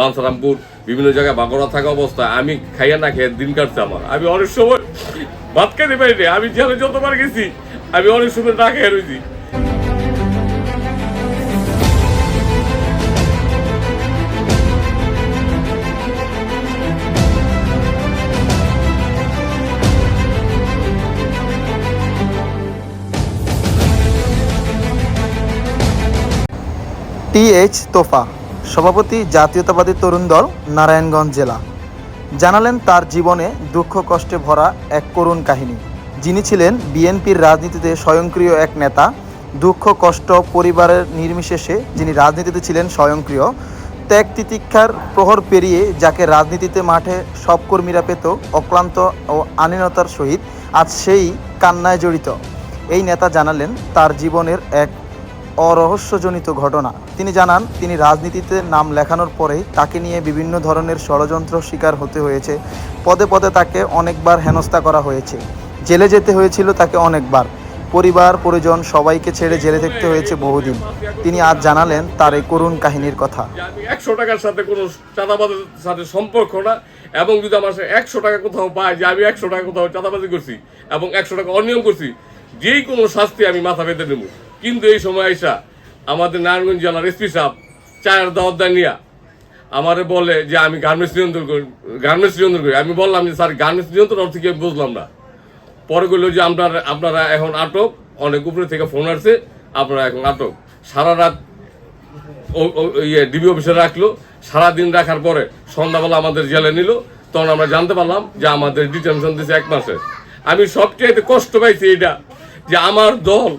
বাঞ্ছারামপুর বিভিন্ন জায়গায় বাঁকড়া থাকা অবস্থায় আমি খাইয়া না খেয়ে দিন কাটছে আমার। আমি অনেক সময় ভাত খাইতে পারি আমি জেলে যতবার গেছি, আমি অনেক সময় না খেয়ে রয়েছি টিএইচ তোফা। সভাপতি জাতীয়তাবাদী তরুণ দল, নারায়ণগঞ্জ জেলা। জানালেন তার জীবনে দুঃখ কষ্টে ভরা এক করুণ কাহিনী। যিনি ছিলেন বিএনপির রাজনীতিতে স্বয়ংক্রিয় এক নেতা। দুঃখ, কষ্ট পরিবারের নির্বিশেষে যিনি রাজনীতিতে ছিলেন স্বয়ংক্রিয়। ত্যাগ, তিতিক্ষার প্রহর পেরিয়ে যাকে রাজনীতিতে মাঠে সব কর্মীরা পেত অক্লান্ত ও আনীনতার সহিত, আজ সেই কান্নায় জড়িত। এই নেতা জানালেন তার জীবনের এক অরহস্যজনিত ঘটনা। তিনি জানান, তিনি রাজনীতিতে নাম লেখানোর পরেই তাকে নিয়ে বিভিন্ন ধরনের ষড়যন্ত্র শিকার হতে হয়েছে। পদে পদে তাকে অনেকবার হেনস্থা করা হয়েছে। জেলে যেতে হয়েছিল তাকে অনেকবার। পরিবার, পরিজন সবাইকে ছেড়ে জেলে থাকতে হয়েছে বহুদিন। তিনি আজ জানালেন তার এই করুণ কাহিনীর কথা। একশো টাকার সাথে কোনো চাঁদাবাজের সাথে সম্পর্ক না, এবং যদি আমার একশো টাকা কোথাও পাই যে আমি একশো টাকা কোথাও চাঁদাবাজি করছি, এবং একশো টাকা অনিয়ম করছি, যেই কোনো শাস্তি আমি মাথা পেতে নেব। কিন্তু এই সময় আইসা আমাদের নারায়ণগঞ্জ জেলার এসপি সাহেব চায়ের দাওয়াত নিয়া। আমারে বলে যে আমি গার্মেন্টস নিয়ন্ত্রণ করি, গার্মেন্টস নিয়ন্ত্রণ করি। আমি বললাম যে, স্যার, গার্মেন্টস নিয়ন্ত্রণ অর্থ কি? বুঝলাম না। পরে বলল যে, আপনার, আপনারা এখন আটক। অনেক উপরে থেকে ফোন আসছে, আপনারা এখন আটক। সারা রাত ইয়ে ডিবি অফিসে রাখল। সারাদিন রাখার পরে সন্ধ্যাবেলা আমাদের জেলে নিল। তখন আমরা জানতে পারলাম যে, আমাদের ডিটেনশন দিয়েছে এক মাসে। আমি সবচেয়ে কষ্ট পাইছি এটা যে আমার দল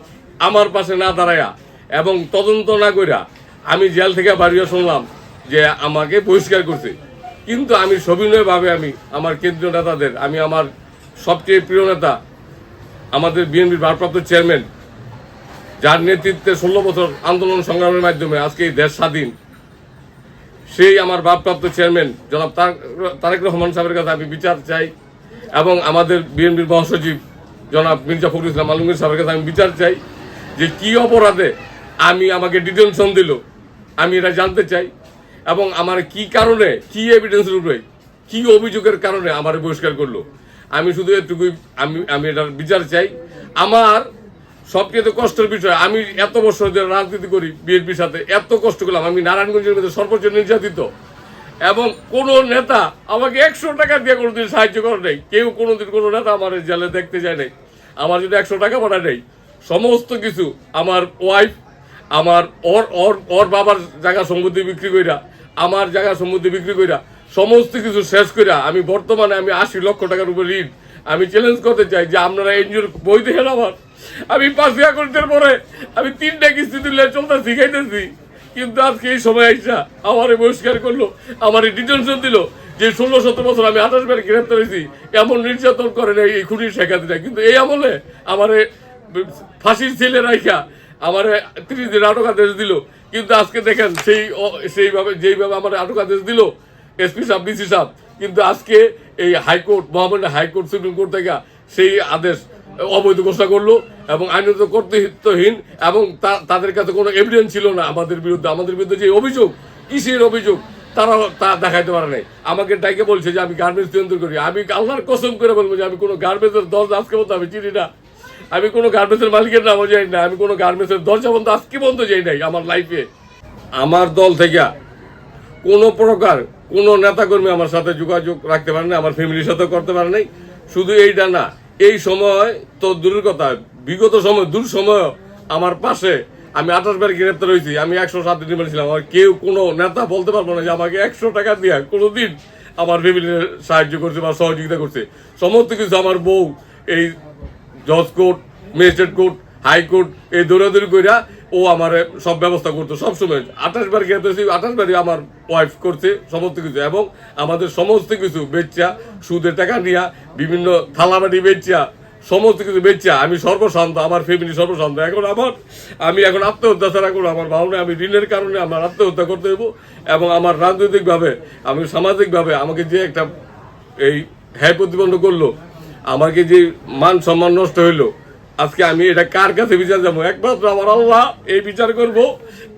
আমার পাশে না দাঁড়ায়া এবং তদন্ত না কইরা আমি জেল থেকে বাড়িয়ে শুনলাম যে আমাকে বহিষ্কার করছে। কিন্তু আমি সবিনয়ভাবে আমি আমার কেন্দ্রীয় নেতাদের, আমি আমার সবচেয়ে প্রিয় নেতা, আমাদের বিএনপির ভারপ্রাপ্ত চেয়ারম্যান, যার নেতৃত্বে ষোলো বছর আন্দোলন সংগ্রামের মাধ্যমে আজকে এই দেশ স্বাধীন, সেই আমার ভারপ্রাপ্ত চেয়ারম্যান জনাব তার- তারেক রহমান সাহেবের কাছে আমি বিচার চাই এবং আমাদের বিএনপির মহাসচিব জনাব মির্জা ফখরুল ইসলাম আলমগীর সাহেবের কাছে আমি বিচার চাই। যে কি অপরাধে আমি আমাকে ডিটেনশন দিল, আমি এটা জানতে চাই। এবং আমার কি কারণে, কি এভিডেন্সের উপরে কি অভিযোগের কারণে আমার বহিষ্কার করল। আমি শুধু এটুকুই, আমি আমি এটার বিচার চাই। আমার সবচেয়ে কষ্টের বিষয়, আমি এত বছর ধরে রাজনীতি করি বিএনপির সাথে, এত কষ্ট করলাম। আমি নারায়ণগঞ্জের মধ্যে সর্বোচ্চ নির্যাতিত। এবং কোন নেতা আমাকে একশো টাকা দিয়ে কোনোদিন সাহায্য করে নেই। কেউ কোনোদিন কোনো নেতা আমার জেলে দেখতে যায় নাই। আমার যদি একশো টাকা পাঠায় নেই সমস্ত কিছু, আমার ওয়াইফ আমার ওর ওর ওর বাবার জায়গা সম্পত্তি বিক্রি কইরা, আমার জায়গা সম্পত্তি বিক্রি কইরা, সমস্ত কিছু শেষ কইরা আমি বর্তমানে আমি আশি লক্ষ টাকার উপর ঋণ। আমি চ্যালেঞ্জ করতে চাই যে আপনারা এনজিওর বই দেখেন আমার। আমি পাঁচই আগস্টের পরে আমি তিনটা কিস্তি তুলে চলতে শিখাইতেছি কিন্তু আজকে এই সময় আইসা আমারে বহিষ্কার করল, আমার ডিটেনশন দিল যে ষোলো সতেরো বছর আমি আঠাশ বার গ্রেপ্তার হয়েছি। এমন নির্যাতন করে না এই খুনির শেখাতে কিন্তু এই আমলে আমারে ফাঁসির ছেলে রাইখা আমার তিরিশ দিন আটক আদেশ দিল। কিন্তু আজকে দেখেন সেই সেইভাবে, যেইভাবে আমার আটকাদেশ দিল এসপি সাহেব, ডিসি সাহেব, কিন্তু আজকে এই হাইকোর্ট, মহামান্য হাইকোর্ট, সুপ্রিম কোর্ট থেকে সেই আদেশ অবৈধ ঘোষণা করল এবং আইনত কর্তৃত্বহীন এবং তাদের কাছে কোনো এভিডেন্স ছিল না আমাদের বিরুদ্ধে। আমাদের বিরুদ্ধে যে অভিযোগ, কিসের অভিযোগ, তারা তা দেখাইতে পারে নাই। আমাকে ডাইকে বলছে যে আমি গার্মেন্টস নিয়ন্ত্রণ করি। আমি আল্লাহর কসম করে বলব যে আমি কোনো গার্মেন্টসের দরজা আজকে মতো আমি চিনি না। আমি কোনো গার্মেন্টসের মালিকের নামও যাই না, আমি কোনো গার্মেন্টসের দরজা বন্ধ, আজকে বন্ধ যাই নাই আমার লাইফে আমার দল থেকে কোনো প্রকার কোনো নেতাকর্মী আমার সাথে যোগাযোগ রাখতে পারে না আমার ফ্যামিলির সাথে করতে পারে নাই। শুধু এইটা না, এই সময় তো দূরের কথা, বিগত সময়, দূর সময় আমার পাশে আমি আঠাশ বার গ্রেপ্তার হয়েছি, আমি একশো সাত দিন ছিলাম আমার কেউ কোনো নেতা বলতে পারব না যে আমাকে একশো টাকা দিয়ে কোনোদিন আমার ফ্যামিলির সাহায্য করছে বা সহযোগিতা করছে। সমস্ত কিছু আমার বউ, এই জজ কোর্ট, ম্যাজিস্ট্রেট কোর্ট হাইকোর্ট এই দৌড়াদৌড়ি কইরা ও আমার সব ব্যবস্থা করতো। সবসময় আঠাশ বার গেছে আঠাশ বারই আমার ওয়াইফ করছে সমস্ত কিছু। এবং আমাদের সমস্ত কিছু বেচা, সুদের টাকা নিয়া, বিভিন্ন থালাবাড়ি বেচা, সমস্ত কিছু বেচা। আমি সর্বশান্ত, আমার ফ্যামিলি সর্বশান্ত। এখন আমার, আমি এখন আত্মহত্যা ছাড়া করব আমার ভাবনা আমি ঋণের কারণে আমার আত্মহত্যা করতে হইব এবং আমার রাজনৈতিকভাবে, আমি সামাজিকভাবে আমাকে যে একটা এই হ্যায় প্রতিবন্ধ করল আমাকে যে মান সম্মান নষ্ট হইল, আজকে আমি এটা কার কাছে বিচার যাব? একমাত্র আমার আল্লাহ এই বিচার করব।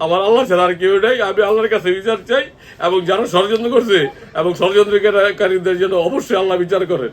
আমার আল্লাহ ছাড়া আর কেউ নেই। আমি আল্লাহর কাছে বিচার চাই এবং যারা ষড়যন্ত্র করছে এবং ষড়যন্ত্রকারীদের জন্য অবশ্যই আল্লাহ বিচার করেন।